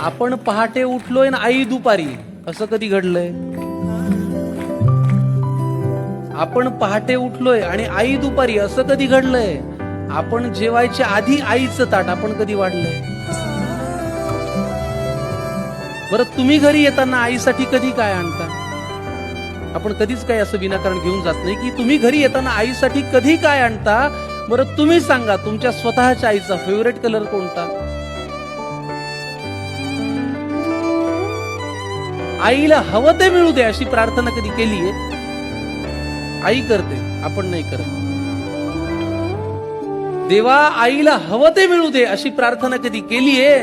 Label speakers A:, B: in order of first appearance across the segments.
A: आपण पहाटे उठलोय ना आई दुपारी. असं कधी घडलंय? आपण पहाटे उठलोय आणि आई दुपारी असं कधी घडलंय? आपण जेवायच्या आधी आईचं ताट आपण कधी वाढलंय? बरं तुम्ही घरी येताना आईसाठी कधी काय आणता? आपण कधीच काही असं विनाकारण घेऊन जात नाही की तुम्ही घरी येताना आईसाठी कधी काय आणता? बरं तुम्ही सांगा तुमच्या स्वतःच्या आईचा फेवरेट कलर कोणता? आईला हवं ते मिळू दे अशी प्रार्थना कधी केलीये? आई करते आपण नाही करत. देवा आईला हवं ते मिळू दे अशी प्रार्थना कधी केलीये?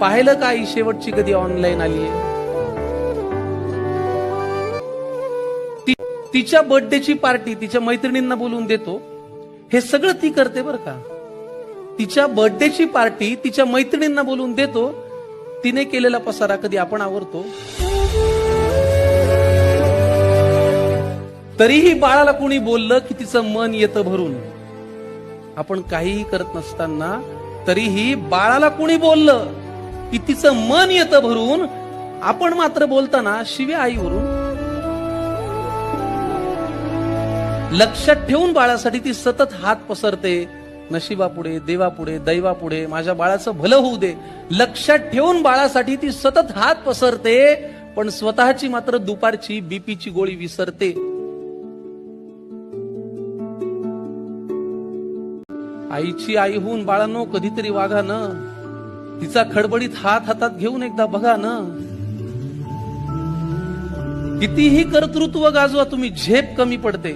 A: पाहिलं का आई शेवटची कधी ऑनलाईन आलीये? तिच्या बर्थडेची पार्टी तिच्या मैत्रिणींना बोलून देतो. हे सगळं ती करते बरं का. तिच्या बर्थडेची पार्टी तिच्या मैत्रिणींना बोलून देतो. तिने केलेला पसारा कधी आपण आवरतो? तरीही बाळाला कोणी बोललं की तिचं मन येतं भरून? आपण काहीही करत नसताना तरीही बाळाला कोणी बोललं की तिचं मन येतं भरून? आपण मात्र बोलताना शिव्या आईवरून. लक्षात ठेवून बाळासाठी ती सतत हात पसरते. नशिबापुढे देवापुढे दैवापुढे माझ्या बाळाचं भलं होऊ दे. लक्षात ठेवून बाळासाठी ती सतत हात पसरते पण स्वतःची मात्र दुपारची बीपीची गोळी विसरते. आईची आई होऊन बाळांनो कधीतरी वागा न. तिचा खडबडीत हात हातात घेऊन एकदा बघा न. कितीही कर्तृत्व गाजवा तुम्ही झेप कमी पडते.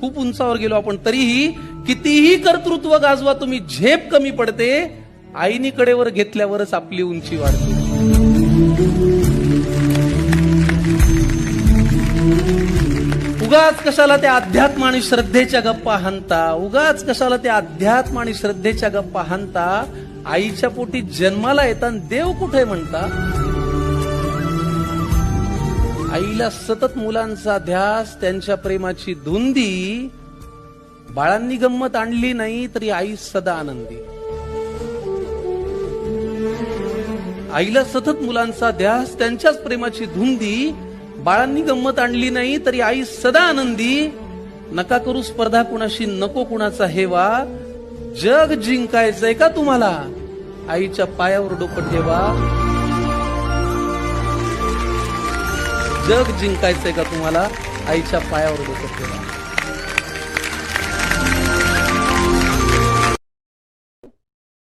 A: खूप उंचावर गेलो आपण तरीही कितीही कर्तृत्व गाजवा तुम्ही झेप कमी पडते. आईनी कडेवर घेतल्यावरच आपली उंची वाढते. उगाच कशाला त्या अध्यात्म आणि श्रद्धेच्या गप्पा हाणता? उगाच कशाला त्या अध्यात्म आणि श्रद्धेच्या गप्पा हाणता? आईच्या पोटी जन्माला येताना देव कुठे म्हणता? आईला सतत मुलांचा ध्यास त्यांच्या प्रेमाची धुंदी बाळांनी गंमत आणली नाही तरी आई सदा आनंदी. आईला सतत मुलांचा ध्यास त्यांच्याच प्रेमाची धुंदी बाळांनी गंमत आणली नाही तरी आई सदा आनंदी. नका करू स्पर्धा कुणाशी नको कुणाचा हेवा. जग जिंकायचंय का तुम्हाला? आईच्या पायावर डोकं ठेवा. जग जिंकायचंय का तुम्हाला? आईच्या पायावर डोकं ठेवा.